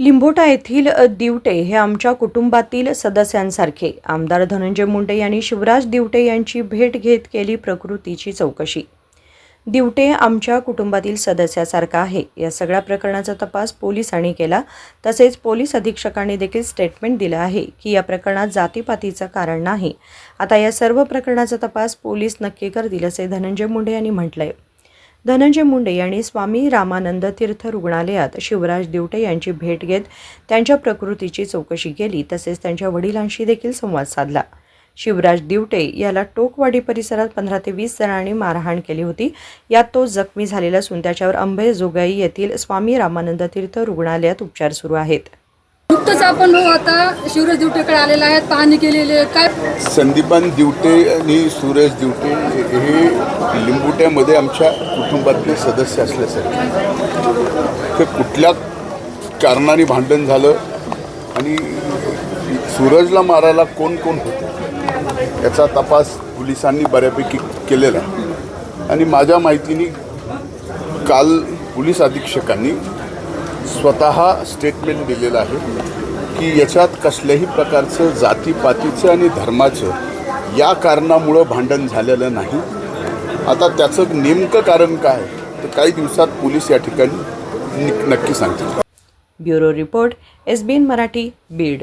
लिंबोटा येथील दिवटे हे आमच्या कुटुंबातील सदस्यांसारखे. आमदार धनंजय मुंडे यांनी शिवराज दिवटे यांची भेट घेत केली प्रकृतीची चौकशी. दिवटे आमच्या कुटुंबातील सदस्यासारखा आहे. या सगळ्या प्रकरणाचा तपास पोलिसांनी केला. तसेच पोलीस अधीक्षकांनी देखील स्टेटमेंट दिलं आहे की या प्रकरणात जातीपातीचं कारण नाही. आता या सर्व प्रकरणाचा तपास पोलीस नक्की करतील असे धनंजय मुंडे यांनी म्हटलं आहे धनंजय मुंडे यांनी स्वामी रामानंद तीर्थ रुग्णालयात शिवराज दिवटे यांची भेट घेत त्यांच्या प्रकृतीची चौकशी केली तसेच त्यांच्या वडिलांशी देखील संवाद साधला. शिवराज दिवटे याला टोकवाडी परिसरात पंधरा ते वीस जणांनी मारहाण केली होती. यात तो जखमी झालेला असून त्याच्यावर अंबेजोगाई येथील स्वामी रामानंद तीर्थ रुग्णालयात उपचार सुरू आहेत. नुकतंच आपण भाऊ आता शिवराज दिवटेकडे आलेला आहे पाहणी केलेली आहे. काय संदीपान दिवटे आणि सुरेश दिवटे हे लिंबुट्यामध्ये आमच्या कुटुंबातले सदस्य असल्यासारखे. ते कुठल्या कारणाने भांडण झालं आणि सूरजला मारायला कोण कोण होते? याचा तपास पोलिसांनी बऱ्यापैकी केलेला आणि माझ्या माहितीने काल पोलीस अधीक्षकांनी स्वतः स्टेटमेंट दिलेलं आहे की याच्यात कसल्याही प्रकारचं जातीपातीचं आणि धर्माचं या कारणामुळं भांडण झालेलं नाही. आता त्याचं नेमकं कारण काय? तर काही दिवसात पोलीस या ठिकाणी नक्की सांगतील. Bureau report S B N Marathi Beed.